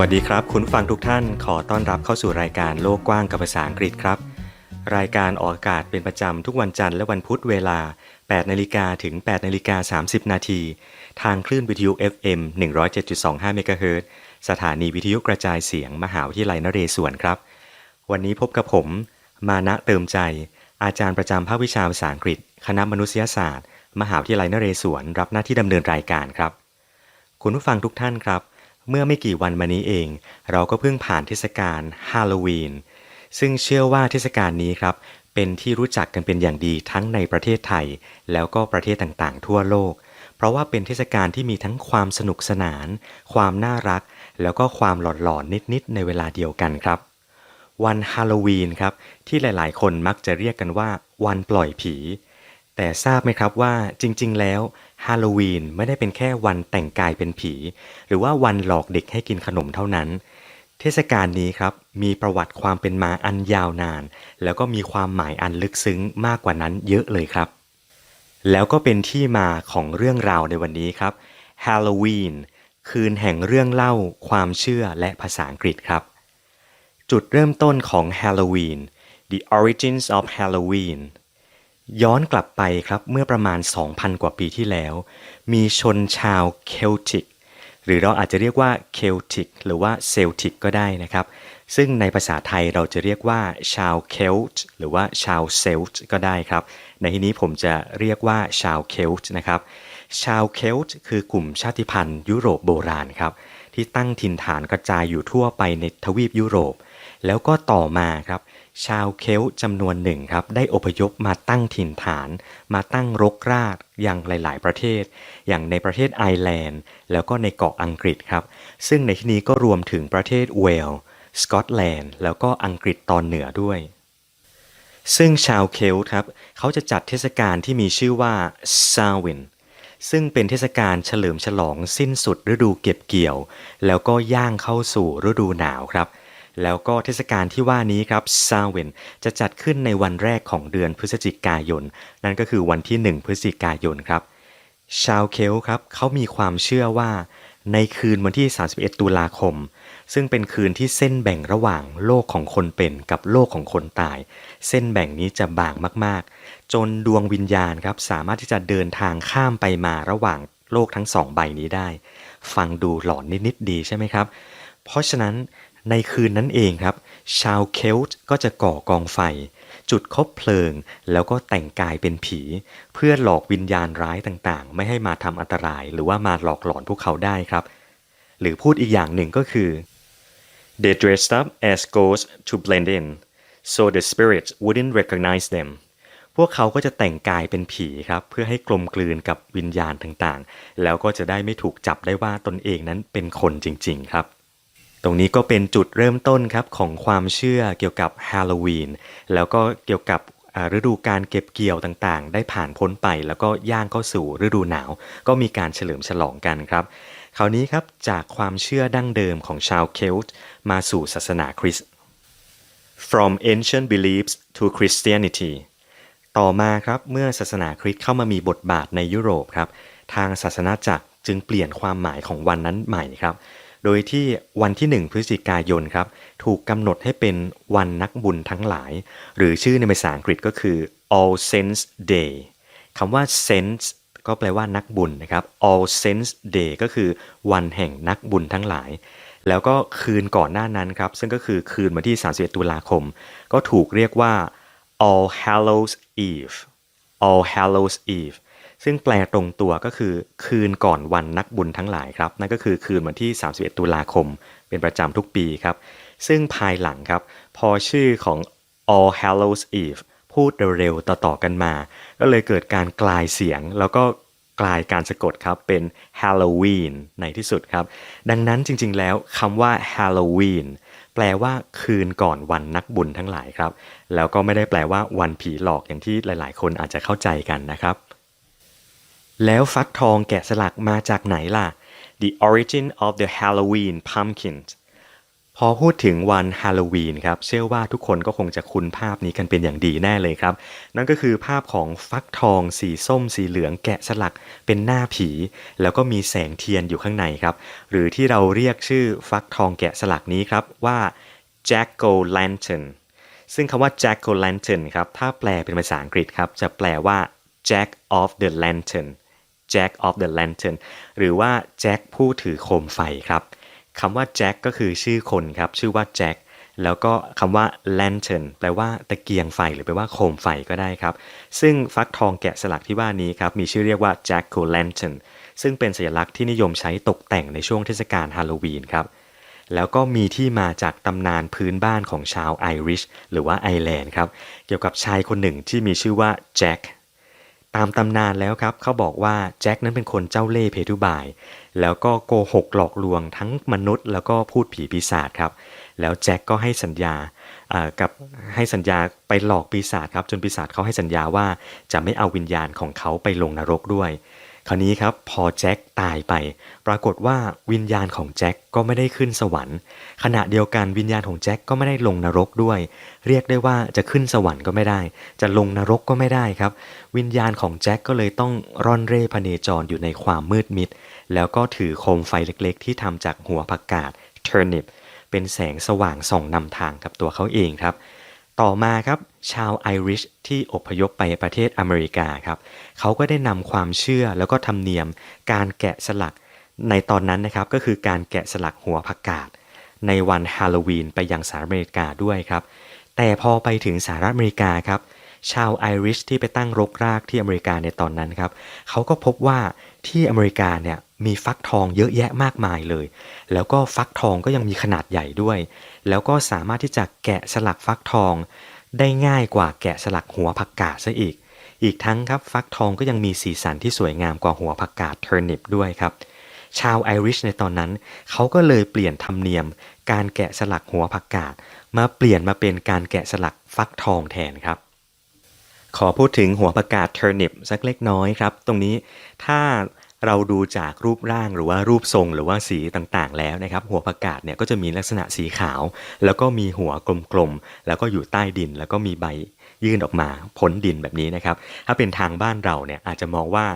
วัสดีครับ คุณฟังทุกท่านขอต้อนรับเข้าสู่รายการโลกกว้างกับภาษาอังกฤษครับ รายการออกอากาศเป็นประจำทุกวันจันทร์และวันพุธเวลา 8 นาฬิกาถึง 8 นาฬิกา 30 นาที ทางคลื่นวิทยุ FM 107.25เมกะเฮิรตซ์สถานีวิทยุกระจายเสียงมหาวิทยาลัยนเรศวรครับ วันนี้พบกับผม มานะเติมใจ อาจารย์ประจำภาควิชาภาษาอังกฤษ คณะมนุษยศาสตร์ มหาวิทยาลัยนเรศวรรับหน้าที่ดำเนินรายการครับ คุณผู้ฟังทุกท่านครับ เมื่อไม่กี่วันมานี้เอง เราก็เพิ่งผ่านเทศกาลฮาโลวีน ซึ่งเชื่อว่าเทศกาลนี้ครับ เป็นที่รู้จักกันเป็นอย่างดีทั้งในประเทศไทย แล้วก็ประเทศต่างๆ ทั่วโลก เพราะว่าเป็นเทศกาลที่มีทั้งความสนุกสนาน ความน่ารัก แล้วก็ความหลอนๆนิดๆในเวลาเดียวกันครับ วันฮาโลวีนครับที่หลายๆ คนมักจะเรียกกันว่า วันปล่อยผี แต่ทราบไหมครับว่าจริง ๆ แล้ว ฮาโลวีนไม่ได้เป็นแค่วันแต่งกายเป็นผี หรือว่าวันหลอกเด็กให้กินขนมเท่านั้น เทศกาลนี้ครับมีประวัติความเป็นมาอันยาวนาน แล้วก็มีความหมายอันลึกซึ้งมากกว่านั้นเยอะเลยครับ แล้วก็เป็นที่มาของเรื่องราวในวันนี้ครับ Halloween คืนแห่งเรื่องเล่า ความเชื่อและภาษาอังกฤษครับ จุดเริ่มต้นของ Halloween The Origins of Halloween ย้อนกลับไปครับเมื่อประมาณ 2,000 กว่าปีที่แล้ว มีชนชาวเคลติก หรือเราอาจจะเรียกว่าเคลติก หรือว่าเซลติกก็ได้นะครับ ซึ่งในภาษาไทยเราจะเรียกว่าชาวเคลต์หรือว่าชาวเซลต์ก็ได้ครับ ในที่นี้ผมจะเรียกว่าชาวเคลต์นะครับ ชาวเคลต์คือกลุ่มชาติพันธุ์ยุโรปโบราณครับที่ตั้งถิ่นฐานกระจายอยู่ทั่วไปในทวีปยุโรป แล้วก็ต่อมาครับ ชาวเคลจำนวนหนึ่งครับได้อพยพมาตั้งถิ่นฐาน มาตั้งรกรากอย่างหลาย ๆ ประเทศ อย่างในประเทศไอร์แลนด์ แล้วก็ในเกาะอังกฤษครับ ซึ่งในที่นี้ก็รวมถึงประเทศเวลส์สกอตแลนด์ แล้วก็อังกฤษตอนเหนือด้วย ซึ่งชาวเคลครับเขาจะจัดเทศกาลที่มีชื่อว่าซาวินซึ่งเป็นเทศกาลเฉลิมฉลองสิ้นสุดฤดูเก็บเกี่ยว แล้วก็ย่างเข้าสู่ฤดูหนาวครับ แล้วก็เทศกาลที่ว่านี้ครับซาเวนจะจัดขึ้นในวันแรกของเดือนพฤศจิกายน นั่นก็คือวันที่ 1 พฤศจิกายนครับ ชาวเคลครับเขามีความเชื่อว่า ในคืนวันที่ 31 ตุลาคม ซึ่งเป็นคืนที่เส้นแบ่งระหว่างโลกของคนเป็นกับโลกของคนตาย เส้นแบ่งนี้จะบางมากๆ จนดวงวิญญาณครับสามารถที่จะเดินทางข้ามไปมาระหว่างโลกทั้งสองใบนี้ได้ ฟังดูหลอนนิดๆดีใช่ไหมครับ เพราะฉะนั้น ในคืนนั้นเองครับ ชาวเคลต์ก็จะก่อกองไฟ จุดคบเพลิง แล้วก็แต่งกายเป็นผี เพื่อหลอกวิญญาณร้ายต่างๆ ไม่ให้มาทำอันตราย หรือว่ามาหลอกหลอนพวกเขาได้ครับ หรือพูดอีกอย่างหนึ่งก็คือ they dressed up as ghosts to blend in so the spirits wouldn't recognize them พวกเขาก็จะแต่งกายเป็นผีครับ เพื่อให้กลมกลืนกับวิญญาณต่างๆ แล้วก็จะได้ไม่ถูกจับได้ว่าตนเองนั้นเป็นคนจริง ๆ ครับ ตรงนี้ก็เป็นจุดเริ่มต้นครับของความเชื่อเกี่ยวกับฮาโลวีนแล้วก็เกี่ยวกับฤดูการเก็บเกี่ยวต่างๆ ได้ผ่านพ้นไป แล้วก็ย่างเข้าสู่ฤดูหนาว ก็มีการเฉลิมฉลองกันครับ คราวนี้ครับจากความเชื่อดั้งเดิมของชาวเคลต์มาสู่ศาสนาคริสต์ from ancient beliefs to Christianity ต่อมาครับเมื่อศาสนาคริสต์เข้ามามีบทบาทในยุโรปครับ ทางศาสนาจักรจึงเปลี่ยนความหมายของวันนั้นใหม่ครับ โดยที่วันที่ 1 พฤศจิกายนครับถูกกำหนดให้เป็นวันนักบุญทั้งหลาย หรือชื่อในภาษาอังกฤษก็คือ All Saints Day คำว่า saints ก็แปลว่านักบุญนะครับ All Saints Day ก็คือวันแห่งนักบุญทั้งหลาย แล้วก็คืนก่อนหน้านั้นครับ ซึ่งก็คือคืนวันที่ 31 ตุลาคม ก็ถูกเรียกว่า All Hallows Eve All Hallows Eve ซึ่งแปลตรงตัวก็คือคืนก่อนวันนักบุญทั้งหลายครับ นั่นก็คือคืนวันที่ 31 ตุลาคม เป็นประจำทุกปีครับ ซึ่งภายหลังครับ พอชื่อของ All Hallows Eve พูดเร็วๆต่อๆกันมา ก็เลยเกิดการกลายเสียงแล้วก็กลายการสะกดครับเป็น Halloween ในที่สุดครับ ดังนั้นจริงๆแล้วคำว่า Halloween แปลว่าคืนก่อนวันนักบุญทั้งหลายครับ แล้วก็ไม่ได้แปลว่าวันผีหลอกอย่างที่หลายๆ คนอาจจะเข้าใจกันนะครับ แล้วฟักทองแกะสลักมาจากไหนล่ะ The origin of the Halloween pumpkin พอพูดถึงวันฮาโลวีนครับเชื่อว่าทุกคนก็คงจะคุ้นภาพนี้กันเป็นอย่างดีแน่เลยครับ นั่นก็คือภาพของฟักทองสีส้มสีเหลืองแกะสลักเป็นหน้าผี แล้วก็มีแสงเทียนอยู่ข้างในครับ หรือที่เราเรียกชื่อฟักทองแกะสลักนี้ครับว่า Jack o' Lantern ซึ่งคำว่า Jack o' Lantern ครับถ้าแปลเป็นภาษาอังกฤษครับจะแปลว่า Jack of the Lantern Jack of the Lantern หรือว่าแจ็คผู้ถือโคมไฟครับคำว่าแจ็คก็คือชื่อคนครับ ชื่อว่าแจ็คแล้วก็คำว่า lantern แปลว่าตะเกียงไฟหรือแปลว่าโคมไฟก็ได้ครับ ซึ่งฟักทองแกะสลักที่ว่านี้ครับ มีชื่อเรียกว่า jack o' lantern ซึ่งเป็นสัญลักษณ์ที่นิยมใช้ตกแต่งในช่วงเทศกาลฮาโลวีนครับ แล้วก็มีที่มาจากตำนานพื้นบ้านของชาวไอริชหรือว่าไอแลนด์ครับ เกี่ยวกับชายคนหนึ่งที่มีชื่อว่าแจ็ค ตามตำนานแล้วครับเขาบอกว่าแจ็คนั้นเป็นคนเจ้าเล่ห์เพทุบาย แล้วก็โกหกหลอกลวงทั้งมนุษย์ แล้วก็พูดผีปีศาจครับ แล้วแจ็คก็ให้สัญญาอ่ากับให้สัญญาไปหลอกปีศาจครับจนปีศาจเขาให้สัญญาว่าจะไม่เอาวิญญาณของเขาไปลงนรกด้วย คราวนี้ครับพอแจ็คตายไป ปรากฏว่าวิญญาณของแจ็คก็ไม่ได้ขึ้นสวรรค์ ขณะเดียวกันวิญญาณของแจ็คก็ไม่ได้ลงนรกด้วย เรียกได้ว่าจะขึ้นสวรรค์ก็ไม่ได้ จะลงนรกก็ไม่ได้ครับ วิญญาณของแจ็คก็เลยต้องร่อนเร่พเนจรอยู่ในความมืดมิด แล้วก็ถือโคมไฟเล็กๆ ที่ทำจากหัวผักกาด turnip เป็นแสงสว่างส่องนำทางกับตัวเขาเองครับ ต่อมาครับชาวไอริชที่อพยพไปประเทศอเมริกาครับเขาก็ได้นำความเชื่อแล้วก็ธรรมเนียม การแกะสลักในตอนนั้นนะครับก็คือการแกะสลักหัวผักกาดในวันฮาโลวีนไปยังสหรัฐอเมริกาด้วยครับ แต่พอไปถึงสหรัฐอเมริกาครับชาวไอริชที่ไปตั้งรกรากที่อเมริกาในตอนนั้นครับเขาก็พบว่า ที่อเมริกาเนี่ยมีฟักทองเยอะแยะมากมายเลย แล้วก็ฟักทองก็ยังมีขนาดใหญ่ด้วย แล้วก็สามารถที่จะแกะสลักฟักทอง ได้ง่ายกว่าแกะสลักหัวผักกาดซะอีก อีกทั้งครับฟักทองก็ยังมีสีสันที่สวยงามกว่าหัวผักกาดเทอร์นิปด้วยครับ ชาวไอริชในตอนนั้น เขาก็เลยเปลี่ยนธรรมเนียม การแกะสลักหัวผักกาดมาเปลี่ยนมาเป็นการแกะสลักฟักทองแทนครับขอพูดถึงหัวผักกาดเทอร์นิปสักเล็กน้อยครับ ตรงนี้ถ้า เราดูจากรูปร่างหรือว่ารูปทรงหรือว่าสีต่างๆ แล้วนะครับ หัวผักกาดเนี่ยก็จะมีลักษณะสีขาว แล้วก็มีหัวกลมๆ แล้วก็อยู่ใต้ดิน แล้วก็มีใบยื่นออกมาพ้นดินแบบนี้นะครับ ถ้าเป็นทางบ้านเราเนี่ยอาจจะมองว่า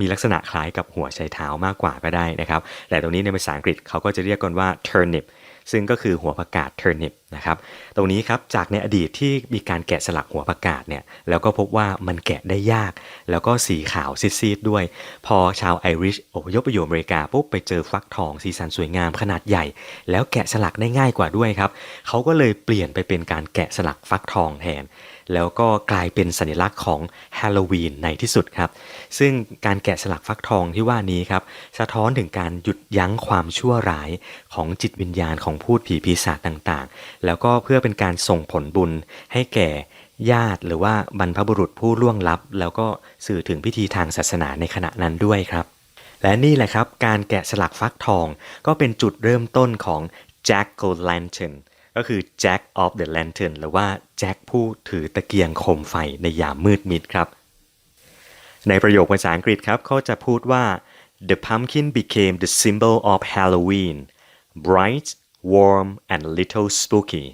มีลักษณะคล้ายกับหัวไชเท้ามากกว่าก็ได้นะครับ แต่ตรงนี้ในภาษาอังกฤษเขาก็จะเรียกกันว่า turnip ซึ่งก็คือหัวผักกาด turnip นะครับตรงนี้ครับจากในอดีตที่มีการแกะสลักหัวผักกาดเนี่ยแล้วก็พบว่ามันแกะได้ยาก แล้วก็สีขาวซีดๆด้วย พอชาวไอริชอพยพไปอยู่อเมริกาปุ๊บไปเจอฟักทองสีสันสวยงามขนาดใหญ่ แล้วแกะสลักได้ง่ายกว่าด้วยครับเขาก็เลยเปลี่ยนไปเป็นการแกะสลักฟักทองแทน แล้วก็กลายเป็นสัญลักษณ์ของฮาโลวีนในที่สุดครับ ซึ่งการแกะสลักฟักทองที่ว่านี้ครับ สะท้อนถึงการหยุดยั้งความชั่วร้ายของจิตวิญญาณของพูดผีปีศาจต่างๆ แล้วก็เพื่อเป็นการส่งผลบุญให้แก่ญาติหรือว่าบรรพบุรุษผู้ล่วงลับ แล้วก็สื่อถึงพิธีทางศาสนาในขณะนั้นด้วยครับ และนี่แหละครับ การแกะสลักฟักทองก็เป็นจุดเริ่มต้นของ Jack o' Lantern ก็คือ Jack of the Lantern หรือว่าแจ็คผู้ถือตะเกียงโคมไฟในยามมืดมิดครับ ในประโยคภาษาอังกฤษครับเขาจะพูดว่า the pumpkin became the symbol of Halloween bright warm and little spooky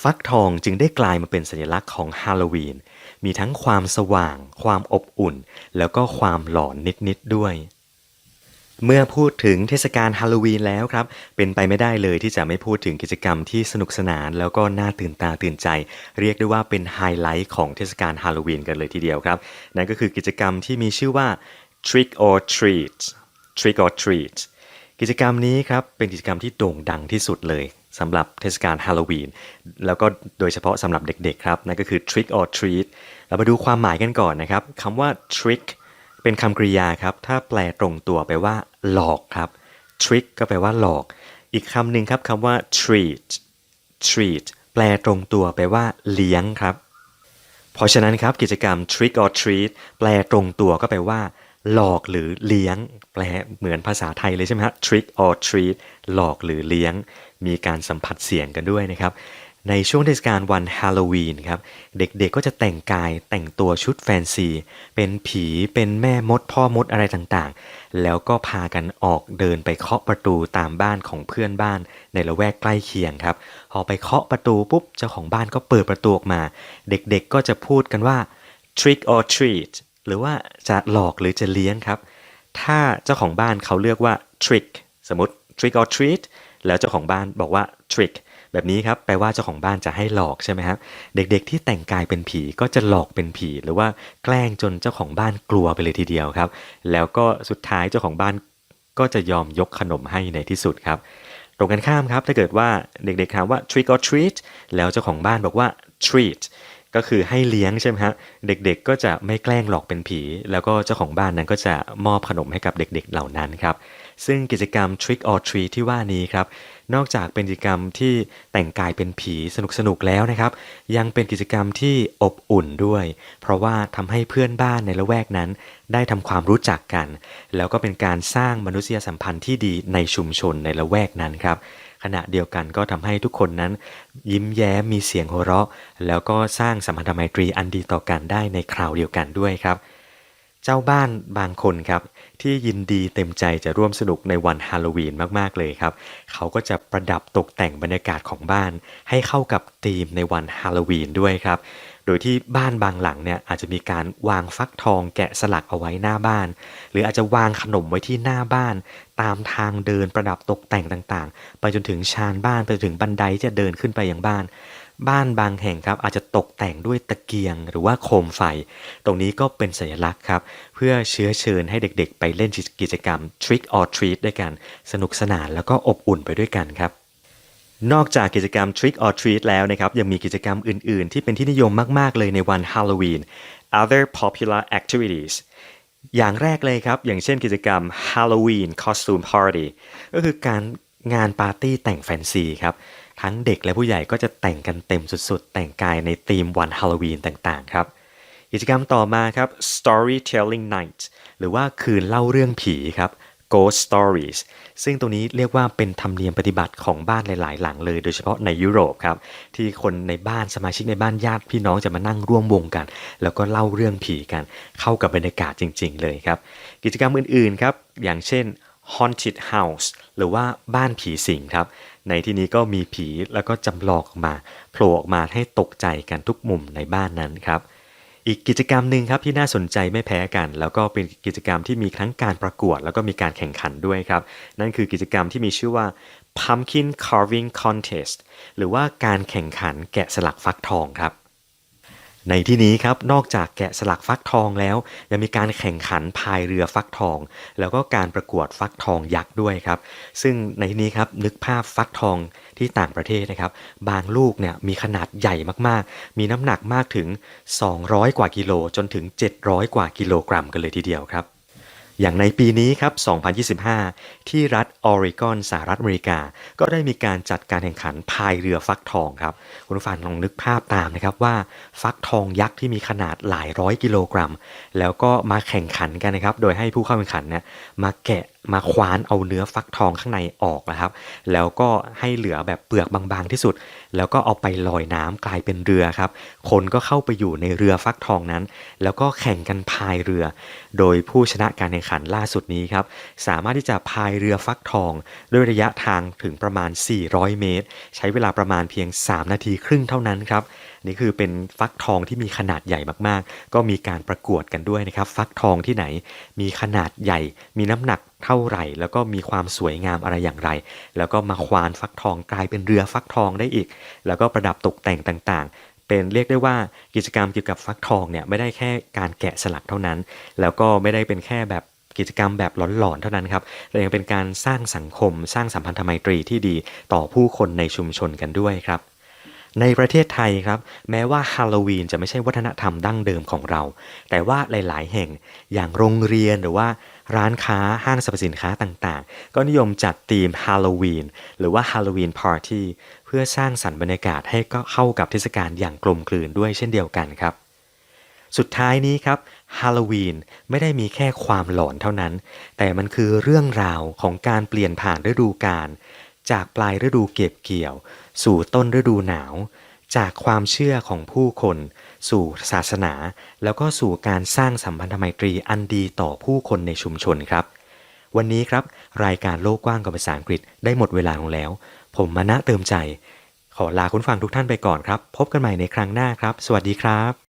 ฟักทองจึงได้กลายมาเป็นสัญลักษณ์ของฮาโลวีน มีทั้งความสว่าง ความอบอุ่น แล้วก็ความหลอนนิดๆด้วย เมื่อพูดถึงเทศกาลฮาโลวีนแล้วครับ เป็นไปไม่ได้เลยที่จะไม่พูดถึงกิจกรรมที่สนุกสนาน แล้วก็น่าตื่นตาตื่นใจ เรียกได้ว่าเป็นไฮไลท์ของเทศกาลฮาโลวีนกันเลยทีเดียวครับ นั่นก็คือกิจกรรมที่มีชื่อว่า Trick or Treat Trick or Treat กิจกรรมนี้ครับเป็นกิจกรรมที่โด่งดังที่สุดเลยสำหรับเทศกาลฮาโลวีนแล้วก็โดยเฉพาะสำหรับเด็กๆครับนั่นก็คือ Trick or Treat เรามาดูความหมายกันก่อนนะครับคำว่า Trick เป็นคำกริยาครับ ถ้าแปลตรงตัวไปว่า หลอกครับ trick ก็แปลว่าหลอก อีกคำหนึ่งครับคำว่า treat treat แปลตรงตัวไปว่า เลี้ยงครับ เพราะฉะนั้นครับกิจกรรม trick or treat แปลตรงตัวก็แปลว่า หลอกหรือเลี้ยง แปลเหมือนภาษาไทยเลยใช่ไหมฮะ trick or treat หลอกหรือเลี้ยง มีการสัมผัสเสียงกันด้วยนะครับ ในช่วงเทศกาลวันฮาโลวีนครับ เด็กๆก็จะแต่งกายแต่งตัวชุดแฟนซี เป็นผีเป็นแม่มดพ่อมดอะไรต่างๆ แล้วก็พากันออกเดินไปเคาะประตูตามบ้านของเพื่อนบ้านในละแวกใกล้เคียงครับ พอไปเคาะประตูปุ๊บ เจ้าของบ้านก็เปิดประตูออกมา เด็กๆก็จะพูดกันว่า trick or treat หรือว่าจะหลอกหรือจะเลี้ยงครับ ถ้าเจ้าของบ้านเขาเลือกว่า trick สมมติ trick or treat แล้วเจ้าของบ้านบอกว่า trick แบบนี้ครับแปลว่าเจ้าของบ้านจะให้หลอกใช่ไหมครับเด็กๆที่แต่งกายเป็นผีก็จะหลอกเป็นผี หรือว่าแกล้งจนเจ้าของบ้านกลัวไปเลยทีเดียวครับ แล้วก็สุดท้ายเจ้าของบ้านก็จะยอมยกขนมให้ในที่สุดครับ ตรงกันข้ามครับถ้าเกิดว่าเด็กๆถามว่า trick or treat แล้วเจ้าของบ้านบอกว่า treat ก็คือให้เลี้ยงใช่ไหมฮะเด็กๆก็จะไม่แกล้งหลอกเป็นผี แล้วก็เจ้าของบ้านนั้นก็จะมอบขนมให้กับเด็กๆเหล่านั้นครับ ซึ่งกิจกรรม trick or treat ที่ว่านี้ครับ นอกจากเป็นกิจกรรมที่แต่งกายเป็นผีสนุกๆแล้วนะครับ ยังเป็นกิจกรรมที่อบอุ่นด้วย เพราะว่าทำให้เพื่อนบ้านในละแวกนั้น ได้ทำความรู้จักกัน แล้วก็เป็นการสร้างมนุษยสัมพันธ์ที่ดีในชุมชนในละแวกนั้นครับขณะเดียวกันก็ทำให้ทุกคนนั้น ยิ้มแย้มมีเสียงหัวเราะ แล้วก็สร้างสัมพันธไมตรีอันดีต่อกันได้ในคราวเดียวกันด้วยครับ เจ้าบ้านบางคนครับที่ยินดีเต็มใจจะร่วมสนุกในวันฮาโลวีนมากๆเลยครับ เขาก็จะประดับตกแต่งบรรยากาศของบ้าน ให้เข้ากับธีมในวันฮาโลวีนด้วยครับ โดยที่บ้านบางหลังเนี่ยอาจจะมีการวางฟักทองแกะสลักเอาไว้หน้าบ้าน หรืออาจจะวางขนมไว้ที่หน้าบ้าน ตามทางเดินประดับตกแต่งต่างๆ ไปจนถึงชานบ้านไปถึงบันไดที่จะเดินขึ้นไปยังบ้าน บ้านบางแห่งครับอาจจะตกแต่งด้วยตะเกียงหรือว่าโคมไฟ ตรงนี้ก็เป็นสัญลักษณ์ครับ เพื่อเชื้อเชิญให้เด็กๆ ไปเล่นกิจกรรม Trick or Treat ด้วยกัน สนุกสนานแล้วก็อบอุ่นไปด้วยกันครับนอกจากกิจกรรม Trick or Treat แล้วนะครับ ยังมีกิจกรรมอื่น ๆ ที่เป็นที่นิยมมาก ๆ เลยในวันฮาโลวีน other popular activities อย่างแรกเลยครับ อย่างเช่นกิจกรรม Halloween Costume Party ก็คือการงานปาร์ตี้แต่งแฟนซีครับ ทั้งเด็กและผู้ใหญ่ก็จะแต่งกันเต็มสุดๆ แต่งกายในธีมวันฮาโลวีนต่างๆ ครับกิจกรรมต่อมาครับ storytelling night หรือว่าคืนเล่าเรื่องผีครับ ghost stories ซึ่งตรงนี้เรียกว่าเป็นธรรมเนียมปฏิบัติของบ้านหลาย ๆ หลังเลย โดยเฉพาะในยุโรปครับ ที่คนในบ้านสมาชิกในบ้านญาติพี่น้องจะมานั่งร่วมวงกัน แล้วก็เล่าเรื่องผีกัน เข้ากับบรรยากาศจริง ๆ เลยครับ กิจกรรมอื่น ๆ ครับ อย่างเช่น haunted house หรือว่าบ้านผีสิงครับ ในที่นี้ก็มีผีแล้วก็จำลองออกมาโผล่ออกมาให้ตกใจกันทุกมุมในบ้านนั้นครับ อีกกิจกรรมหนึ่งครับที่น่าสนใจไม่แพ้กัน แล้วก็เป็นกิจกรรมที่มีทั้งการประกวด แล้วก็มีการแข่งขันด้วยครับ นั่นคือกิจกรรมที่มีชื่อว่า pumpkin carving contest หรือว่าการแข่งขันแกะสลักฟักทองครับ ในที่นี้ครับนอกจากแกะสลักฟักทองแล้ว ยังมีการแข่งขันพายเรือฟักทอง แล้วก็การประกวดฟักทองยักษ์ด้วยครับ ซึ่งในที่นี้ครับนึกภาพฟักทองที่ต่างประเทศนะครับ บางลูกเนี่ยมีขนาดใหญ่มากๆ มีน้ำหนักมากถึง 200 กว่ากิโลจนถึง 700 กว่ากิโลกรัมกันเลยทีเดียวครับ อย่างในปีนี้ครับ 2025 ที่รัฐออริกอนสหรัฐอเมริกา ก็ได้มีการจัดการแข่งขันพายเรือฟักทองครับ คุณผู้ฟังลองนึกภาพตามนะครับว่าฟักทองยักษ์ที่มีขนาดหลายร้อยกิโลกรัม แล้วก็มาแข่งขันกันนะครับ โดยให้ผู้เข้าแข่งขันเนี่ยมาแกะ มาคว้านเอาเนื้อฟักทองข้างในออกนะครับ แล้วก็ให้เหลือแบบเปลือกบางๆที่สุด แล้วก็เอาไปลอยน้ำกลายเป็นเรือครับ คนก็เข้าไปอยู่ในเรือฟักทองนั้น แล้วก็แข่งกันพายเรือ โดยผู้ชนะการแข่งขันล่าสุดนี้ครับ สามารถที่จะพายเรือฟักทอง ด้วยระยะทางถึงประมาณ 400 เมตร ใช้เวลาประมาณเพียง 3 นาทีครึ่งเท่านั้นครับ นี่คือเป็นฟักทองที่มีขนาดใหญ่มากๆ ก็มีการประกวดกันด้วยนะครับ ฟักทองที่ไหนมีขนาดใหญ่ มีน้ำหนักเท่าไหร่ แล้วก็มีความสวยงามอะไรอย่างไร แล้วก็มาควานฟักทองกลายเป็นเรือฟักทองได้อีก แล้วก็ประดับตกแต่งต่างๆ เป็นเรียกได้ว่ากิจกรรมเกี่ยวกับฟักทองเนี่ยไม่ได้แค่การแกะสลักเท่านั้น แล้วก็ไม่ได้เป็นแค่แบบกิจกรรมแบบหลอนๆเท่านั้นครับแต่ยังเป็นการสร้างสังคม สร้างสัมพันธไมตรีที่ดีต่อผู้คนในชุมชนกันด้วยครับ ในประเทศไทยครับ แม้ว่าฮาโลวีนจะไม่ใช่วัฒนธรรมดั้งเดิมของเรา แต่ว่าหลาย ๆ แห่งอย่างโรงเรียนหรือว่าร้านค้าห้างสรรพสินค้าต่างๆ ก็นิยมจัดธีมฮาโลวีนหรือว่าฮาโลวีนพาร์ตี้เพื่อสร้างสรรค์บรรยากาศให้ก็เข้ากับเทศกาลอย่างกลมกลืนด้วยเช่นเดียวกันครับ สุดท้ายนี้ครับฮาโลวีนไม่ได้มีแค่ความหลอนเท่านั้น แต่มันคือเรื่องราวของการเปลี่ยนผ่านฤดูกาล จากปลายฤดูเก็บเกี่ยว สู่ต้นฤดูหนาว จากความเชื่อของผู้คน สู่ศาสนา แล้วก็สู่การสร้างสัมพันธไมตรีอันดีต่อผู้คนในชุมชนครับ วันนี้ครับ รายการโลกกว้างกับภาษาอังกฤษได้หมดเวลาลงแล้ว ผมมานะเติมใจ ขอลาคุณฟังทุกท่านไปก่อนครับ พบกันใหม่ในครั้งหน้าครับ สวัสดีครับ